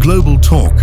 Global Talk.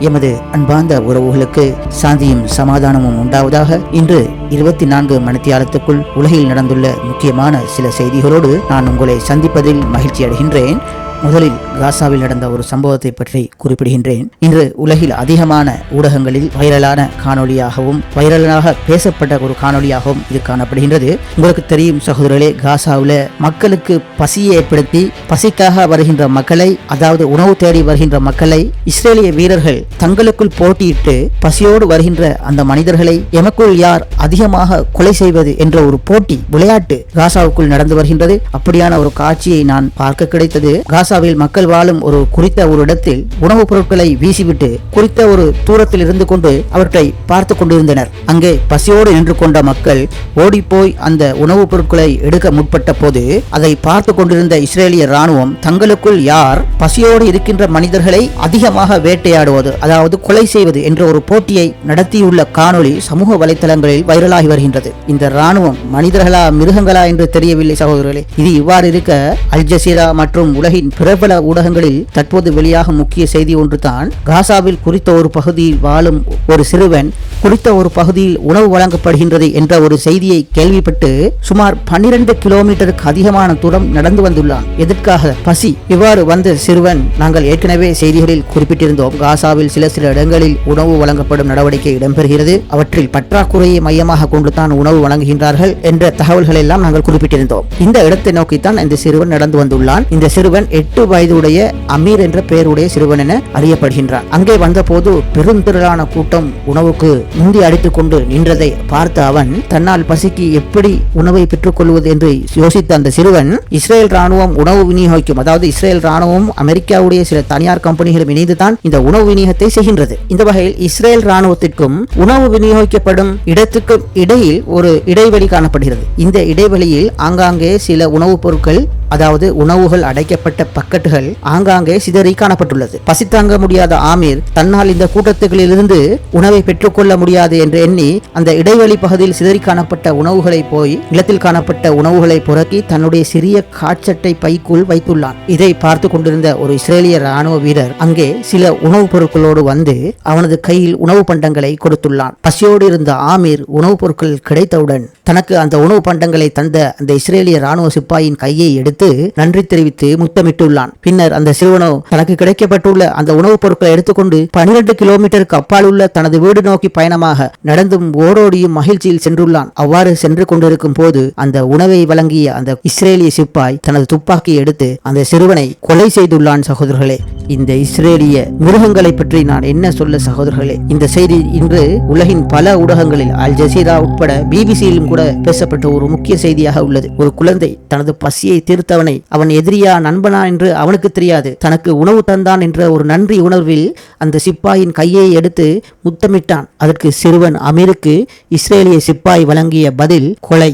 எமது அன்பார்ந்த உறவுகளுக்கு சாந்தியும் சமாதானமும் உண்டாவதாக இன்று இருபத்தி நான்கு மணித்தியாலத்துக்குள் உலகில் நடந்துள்ள முக்கியமான சில செய்திகளோடு நான் உங்களை சந்திப்பதில் மகிழ்ச்சி அடைகின்றேன் முதலில் காசாவில் நடந்த ஒரு சம்பவத்தை பற்றி குறிப்பிடுகின்றேன். இன்று உலகில் அதிகமான ஊடகங்களில் வைரலான காணொளியாகவும் வைரலாக பேசப்பட்ட ஒரு காணொளியாகவும் இது காணப்படுகின்றது. உங்களுக்கு தெரியும் சகோதரர்களே காசாவில் மக்களுக்கு பசியை ஏற்படுத்தி பசிக்காக வருகின்ற மக்களை அதாவது உணவு தேடி வருகின்ற மக்களை இஸ்ரேலிய வீரர்கள் தங்களுக்குள் போட்டியிட்டு பசியோடு வருகின்ற அந்த மனிதர்களை எமக்குள் யார் அதிகமாக கொலை செய்வது என்ற ஒரு போட்டி விளையாட்டு காசாவுக்குள் நடந்து வருகின்றது. அப்படியான ஒரு காட்சியை நான் பார்க்க கிடைத்தது. காசாவில் மக்கள் வாழும் ஒரு குறித்த ஒரு இடத்தில் உணவுப் பொருட்களை வீசிவிட்டு குறித்த ஒரு தூரத்தில் இருந்து கொண்டு அவற்றை பார்த்து கொண்டிருந்தனர். அங்கே பசியோடு நின்று கொண்ட மக்கள் ஓடிப்போய் அந்த உணவுப் பொருட்களை எடுக்க முற்பட்ட போது அதை பார்த்து கொண்டிருந்த இஸ்ரேலிய ராணுவம் தங்களுக்குள் யார் பசியோடு இருக்கின்ற மனிதர்களை அதிகமாக வேட்டையாடுவது அதாவது கொலை செய்வது என்ற ஒரு போட்டியை நடத்தியுள்ள காணொளி சமூக வலைதளங்களில் வைரலாகி வருகின்றது. இந்த ராணுவம் மனிதர்களா மிருகங்களா என்று தெரியவில்லை சகோதரர்களே. இது இவ்வாறு இருக்க அல் ஜசீரா மற்றும் உலகின் பிரபல ஊடகங்களில் தற்போது வெளியாகும் முக்கிய செய்தி ஒன்றுதான் காசாவில் குறித்த ஒரு பகுதியில் வாழும் ஒரு சிறுவன் குறித்த ஒரு பகுதியில் உணவு வழங்கப்படுகின்றது என்ற ஒரு செய்தியை கேள்விப்பட்டு சுமார் பன்னிரண்டு கிலோமீட்டருக்கு அதிகமான தூரம் நடந்து வந்துள்ளான். எதற்காக? பசி. இவ்வாறு வந்த சிறுவன் நாங்கள் ஏற்கனவே செய்திகளில் குறிப்பிட்டிருந்தோம். காசாவில் சில சில இடங்களில் உணவு வழங்கப்படும் நடவடிக்கை இடம்பெறுகிறது. அவற்றில் பற்றாக்குறையை மையமாக கொண்டுதான் உணவு வழங்குகின்றார்கள் என்ற தகவல்கள் எல்லாம் நாங்கள் குறிப்பிட்டிருந்தோம். இந்த இடத்தை நோக்கித்தான் இந்த சிறுவன் நடந்து வந்துள்ளான். இந்த சிறுவன் எட்டு வயது வயதுடைய அமீர் என்ற பெயருடைய சிறுவன் என அறியப்படுகின்றான் அங்கே வந்தபோது பெருந்திரளான கூட்டம் உணவுக்கு முந்தி அடித்துக் கொண்டு நின்றதை பார்த்த அவன் தன்னால் பசிக்கு எப்படி உணவை பெற்றுக்கொள்வது? என்று யோசித்த அந்த சிறுவன் இஸ்ரேல் ராணுவம் உணவு விநியோகிக்கும் அதாவது இஸ்ரேல் ராணுவம் அமெரிக்காவுடைய சில தனியார் கம்பெனிகளும் இணைந்துதான் இந்த உணவு விநியோகத்தை செய்கின்றது. இந்த வகையில் இஸ்ரேல் ராணுவத்திற்கும் உணவு விநியோகிக்கப்படும் இடத்துக்கும் இடையில் ஒரு இடைவெளி காணப்படுகிறது. இந்த இடைவெளியில் ஆங்காங்கே சில உணவுப் பொருட்கள் அதாவது உணவுகள் அடைக்கப்பட்ட பக்கெட்டுகள் ஆங்காங்கே சிதறி காணப்பட்டுள்ளது. பசித்தாங்க முடியாத ஆமீர் தன்னால் இந்த கூட்டத்துகளிலிருந்து உணவை பெற்றுக்கொள்ள முடியாது என்று எண்ணி அந்த இடைவெளி பகுதியில் சிதறி காணப்பட்ட உணவுகளை போய் நிலத்தில் காணப்பட்ட உணவுகளை புறக்கி தன்னுடைய சிறிய காட்சட்டை பைக்குள் வைத்துள்ளான். இதை பார்த்து கொண்டிருந்த ஒரு இஸ்ரேலிய ராணுவ வீரர் அங்கே சில உணவுப் பொருட்களோடு வந்து அவனது கையில் உணவு பண்டங்களை கொடுத்துள்ளான். பசியோடு இருந்த ஆமீர் உணவுப் பொருட்கள் கிடைத்தவுடன் தனக்கு அந்த உணவு பண்டங்களை தந்த அந்த இஸ்ரேலிய ராணுவ சிப்பாயின் கையை எடுத்து நன்றி தெரிவித்து முத்தமிட்டுள்ளான். பின் பின்னர் அந்த சிறுவனோ தனக்கு கிடைக்கப்பட்டுள்ள அந்த உணவுப் பொருட்களை எடுத்துக்கொண்டு பனிரெண்டு கிலோமீட்டருக்கு அப்பால் உள்ள தனது வீடு நோக்கி பயணமாக நடந்தும் ஓடோடியும் மகிழ்ச்சியில் சென்றுள்ளான். அவ்வாறு சென்று கொண்டிருக்கும் போது அந்த உணவை வழங்கிய அந்த இஸ்ரேலிய சிப்பாய் தனது துப்பாக்கியை எடுத்து அந்த சிறுவனை கொலை செய்துள்ளான் சகோதரர்களே. இந்த இஸ்ரேலிய மிருகங்களை பற்றி நான் என்ன சொல்ல சகோதரர்களே? இந்த செய்தி இன்று உலகின் பல ஊடகங்களில் அல் ஜசீரா உட்பட பிபிசியிலும் கூட பேசப்பட்ட ஒரு முக்கிய செய்தியாக உள்ளது. ஒரு குழந்தை தனது பசியை தீர்த்தவனை அவன் எதிரியா நண்பனா என்று அவனுக்கு தெரியாது. தனக்கு உணவு தந்தான் என்ற ஒரு நன்றி உணர்வில் அந்த சிப்பாயின் கையை எடுத்து முத்தமிட்டான். அதற்கு சிறுவன் அமீருக்கு இஸ்ரேலிய சிப்பாய் வழங்கிய பதில் கொலை.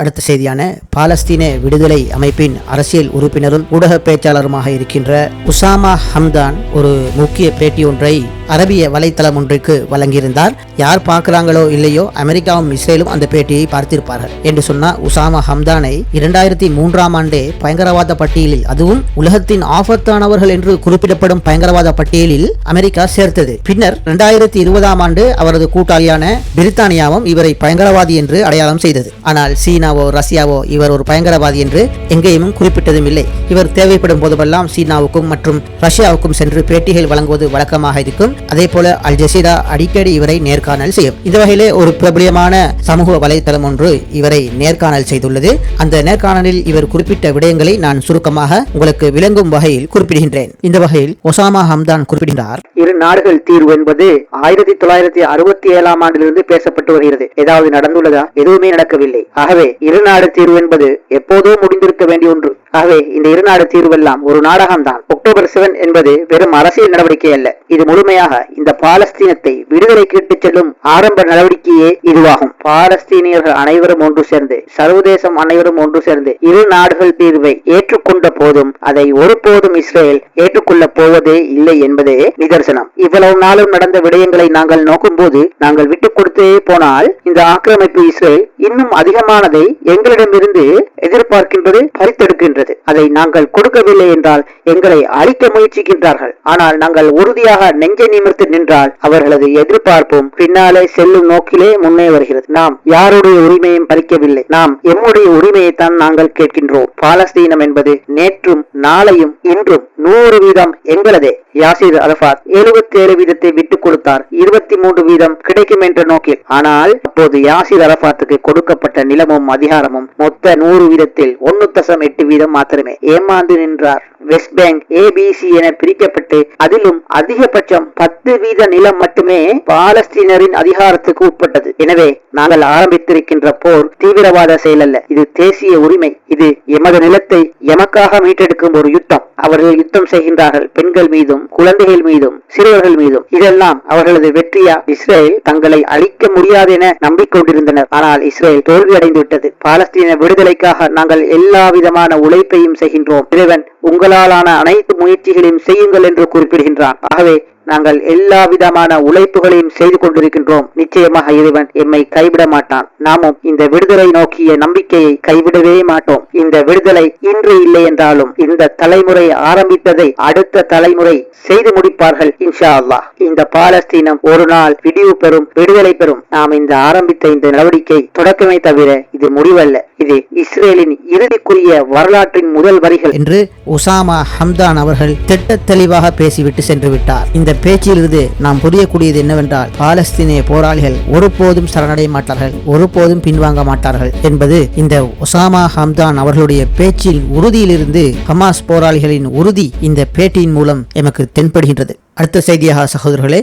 அடுத்த செய்தியான பாலஸ்தீன விடுதலை அமைப்பின் அரசியல் உறுப்பினரும் ஊடக பேச்சாளருமாக இருக்கின்ற உசாமா ஹம்தான் ஒரு முக்கிய பேட்டி ஒன்றை அரபிய வலைத்தளம் ஒன்றுக்கு வழங்கியிருந்தார். யார் பார்க்கிறாங்களோ இல்லையோ அமெரிக்காவும் இஸ்ரேலும் அந்த பேட்டியை பார்த்திருப்பார்கள் என்று சொன்னா உசாமா ஹம்தானை இரண்டாயிரத்தி மூன்றாம் ஆண்டே பயங்கரவாத பட்டியலில் அதுவும் உலகத்தின் ஆபத்தானவர்கள் என்று குறிப்பிடப்படும் பயங்கரவாத பட்டியலில் அமெரிக்கா சேர்த்தது. பின்னர் இரண்டாயிரத்தி இருபதாம் ஆண்டு அவரது கூட்டாளியான பிரித்தானியாவும் இவரை பயங்கரவாதி என்று அடையாளம் செய்தது. ஆனால் சீனா சீனாவோ ரஷ்யாவோ இவர் ஒரு பயங்கரவாதி என்று எங்கேயும் குறிப்பிட்டதும் இல்லை இவர் தேவைப்படும் போதுமெல்லாம் சீனாவுக்கும் மற்றும் ரஷ்யாவுக்கும் சென்று பேட்டிகள் வழங்குவது வழக்கமாக இருக்கும். அதே போல அல் ஜசீரா அடிக்கடி இவரை நேர்காணல் செய்யும். இந்த வகையிலே ஒரு பிரபலியமான சமூக வலைதளம் ஒன்று இவரை நேர்காணல் செய்துள்ளது. அந்த நேர்காணலில் இவர் குறிப்பிட்ட விடயங்களை நான் சுருக்கமாக உங்களுக்கு விளங்கும் வகையில் குறிப்பிடுகின்றேன். இந்த வகையில் ஒசாமா ஹம்தான் குறிப்பிடுகிறார் இரு நாடுகள் தீர்வு என்பது ஆயிரத்தி தொள்ளாயிரத்தி அறுபத்தி ஏழாம் ஆண்டிலிருந்து பேசப்பட்டு வருகிறது. ஏதாவது நடந்துள்ளதா? எதுவுமே நடக்கவில்லை. ஆகவே இரு நாடு தீர்வு என்பது எப்போதோ முடிந்திருக்க வேண்டிய ஒன்று. ஆகவே இந்த இருநாடு தீர்வெல்லாம் ஒரு நாடகம்தான். அக்டோபர் செவன் என்பது வெறும் அரசியல் நடவடிக்கை அல்ல. இது முழுமையாக இந்த பாலஸ்தீனத்தை விடுதலை கேட்டுச் செல்லும் ஆரம்ப நடவடிக்கையே இதுவாகும். பாலஸ்தீனியர்கள் அனைவரும் ஒன்று சேர்ந்து சர்வதேசம் அனைவரும் ஒன்று சேர்ந்து இரு நாடுகள் தீர்வை ஏற்றுக்கொண்ட போதும் அதை ஒருபோதும் இஸ்ரேல் ஏற்றுக்கொள்ள போவதே இல்லை என்பதே நிதர்சனம். இவ்வளவு நாளும் நடந்த விடயங்களை நாங்கள் நோக்கும்போது நாங்கள் விட்டுக் கொடுத்தே போனால் இந்த ஆக்கிரமிப்பு இஸ்ரேல் இன்னும் அதிகமானதை எங்களிடமிருந்து எதிர்பார்க்கின்றது பறித்தெடுக்கின்றது. அதை நாங்கள் கொடுக்கவில்லை என்றால் எங்களை அழிக்க முயற்சிக்கின்றார்கள். ஆனால் நாங்கள் உறுதியாக நெஞ்சை நிமிர்த்து நின்றால் அவர்களது எதிர்பார்ப்பும் பின்னாலே செல்லும் நோக்கிலே முன்னே வருகிறது. நாம் யாருடைய உரிமையும் பறிக்கவில்லை. நாம் எம்முடைய உரிமையைத்தான் நாங்கள் கேட்கின்றோம். பாலஸ்தீனம் என்பது நேற்றும் நாளையும் இன்றும் நூறு வீதம் எங்களதே. யாசிர் அரபாத் எழுபத்தி ஏழு வீதத்தை விட்டுக் கொடுத்தார். இருபத்தி மூன்று வீதம் கிடைக்கும் என்ற நோக்கில். ஆனால் அப்போது யாசிர் அரபாத்துக்கு கொடுக்கப்பட்ட நிலமும் அதிகாரமும் மொத்த நூறு வீதத்தில் ஒன்னு தசம் எட்டு வீதம் மாத்திரமே ஏமாந்து நின்றார். வெஸ்ட் பேங்க் ஏபிசி என பிரிக்கப்பட்டு அதிலும் அதிகபட்சம் பத்து வீத நிலம் மட்டுமே பாலஸ்தீனரின் அதிகாரத்துக்கு உட்பட்டது. எனவே நாங்கள் ஆரம்பித்திருக்கின்ற போர் தீவிரவாத செயல் அல்ல. இது தேசிய உரிமை. இது எமது நிலத்தை எமக்காக மீட்டெடுக்கும் ஒரு யுத்தம். அவர்கள் யுத்தம் செய்கின்றார்கள். பெண்கள் மீதும் குழந்தைகள் மீதும் சிறுவர்கள் மீதும். இதெல்லாம் அவர்களது வெற்றியா? இஸ்ரேல் தங்களை அழிக்க முடியாது என நம்பிக்கொண்டிருந்தனர். ஆனால் இஸ்ரேல் தோல்வி விட்டது பாலஸ்தீன விடுதலைக்காக நாங்கள் எல்லா விதமான உழைப்பையும் செய்கின்றோம். இறைவன் உங்களாலான அனைத்து முயற்சிகளையும் செய்யுங்கள் என்று குறிப்பிடுகின்றான். ஆகவே நாங்கள் எல்லா விதமான உழைப்புகளையும் செய்து கொண்டிருக்கின்றோம். நிச்சயமாக இறைவன் எம்மை கைவிட மாட்டான். நாமும் இந்த விடுதலை நோக்கிய நம்பிக்கையை கைவிடவே மாட்டோம். இந்த விடுதலை இன்று இல்லை என்றாலும் இந்த தலைமுறை ஆரம்பித்ததை அடுத்த தலைமுறை செய்து முடிப்பார்கள் இன்ஷா அல்லாஹ் இந்த பாலஸ்தீனம் ஒரு நாள் விடிவு பெறும் விடுதலை பெறும். நாம் இந்த ஆரம்பித்த இந்த நடவடிக்கை தொடக்கமே தவிர இது முடிவல்ல. இது இஸ்ரேலின் இறுதிக்குரிய வரலாற்றின் முதல் வரிகள். என்று உசாமா ஹம்தான் அவர்கள் திட்ட தெளிவாக பேசிவிட்டு சென்று விட்டார் இந்த பேச்சிலிருந்து நாம் புரியக்கூடியது என்னவென்றால் பாலஸ்தீனிய போராளிகள் ஒருபோதும் சரணடைய மாட்டார்கள் ஒருபோதும் பின்வாங்க மாட்டார்கள் என்பது இந்த ஒசாமா ஹம்தான் அவர்களுடைய பேச்சில் உறுதியிலிருந்து ஹமாஸ் போராளிகளின் உறுதி இந்த பேட்டியின் மூலம் எமக்கு தென்படுகின்றது. அடுத்த செய்தியாக சகோதரர்களே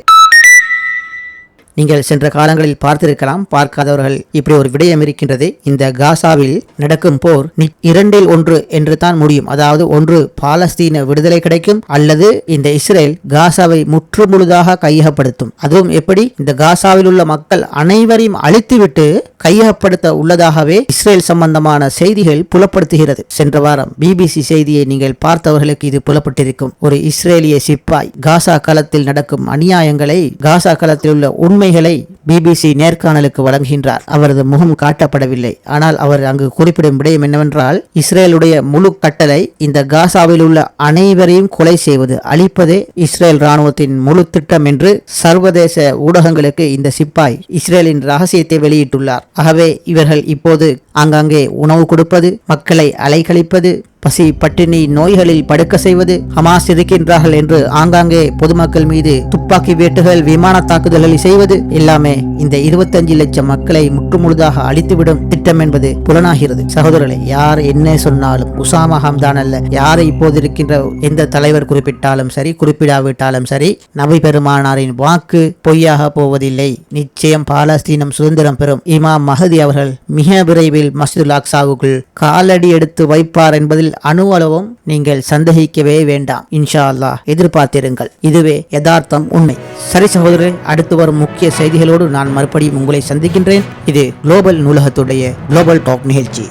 நீங்கள் சென்ற காலங்களில் பார்த்திருக்கலாம் பார்க்காதவர்கள் இப்படி ஒரு விடயம் இருக்கின்றது. இந்த காசாவில் நடக்கும் போர் இரண்டில் ஒன்று என்று தான் முடியும். அதாவது ஒன்று பாலஸ்தீன விடுதலை கிடைக்கும் அல்லது இந்த இஸ்ரேல் காசாவை முற்று முழுதாக கையகப்படுத்தும். அதுவும் எப்படி? இந்த காசாவில் உள்ள மக்கள் அனைவரையும் அழித்துவிட்டு கையகப்படுத்த உள்ளதாகவே இஸ்ரேல் சம்பந்தமான செய்திகள் புலப்படுத்துகிறது. சென்ற வாரம் பிபிசி செய்தியை நீங்கள் பார்த்தவர்களுக்கு இது புலப்பட்டிருக்கும். ஒரு இஸ்ரேலிய சிப்பாய் காசா களத்தில் நடக்கும் அநியாயங்களை காசா களத்தில் உள்ள உண்மைகளை பிபிசி நேர்காணலுக்கு வழங்குகின்றார். அவரது முகம் காட்டப்படவில்லை. ஆனால் அவர் அங்கு குறிப்பிடும் விடயம் என்னவென்றால் இஸ்ரேலுடைய முழு கட்டளை இந்த காசாவில் உள்ள அனைவரையும் கொலை செய்வது அழிப்பதே இஸ்ரேல் ராணுவத்தின் முழு திட்டம் என்று சர்வதேச ஊடகங்களுக்கு இந்த சிப்பாய் இஸ்ரேலின் ரகசியத்தை வெளியிட்டுள்ளார். ஆகவே இவர்கள் இப்போது ஆங்காங்கே உணவு கொடுப்பது மக்களை அலைக்கழிப்பது பசி பட்டினி நோய்களில் படுக்க செய்வது ஹமாஸ் இருக்கின்றார்கள் என்று ஆங்காங்கே பொதுமக்கள் மீது துப்பாக்கி வேட்டுகள் விமான தாக்குதல்களை செய்வது எல்லாமே இந்த இருபத்தஞ்சு லட்சம் மக்களை முற்றுமுழுதாக அழித்துவிடும் திட்டம் என்பது புலனாகிறது. சகோதரர்களை யார் என்ன சொன்னாலும் உசாமா ஹம்தான் அல்ல யாரை இப்போது இருக்கின்ற எந்த தலைவர் குறிப்பிட்டாலும் சரி குறிப்பிடாவிட்டாலும் சரி நபி பெருமானாரின் வாக்கு பொய்யாக போவதில்லை. நிச்சயம் பாலஸ்தீனம் சுதந்திரம் பெறும். இமாம் மஹதி அவர்கள் மிக விரைவில் மஸ்ஜிதுல் அக்சாவுக்குள் காலடி எடுத்து வைப்பார் என்பதில் அணுவளவும் நீங்கள் சந்தேகிக்கவே வேண்டாம். இன்ஷா அல்லாஹ் எதிர்பார்த்திருங்கள். இதுவே யதார்த்தம் உண்மை. சரி சகோதரர் அடுத்து வரும் முக்கிய செய்திகளோடு நான் மறுபடியும் உங்களை சந்திக்கின்றேன். இது குளோபல் நூலகத்துடைய குளோபல் டாக் நிகழ்ச்சி.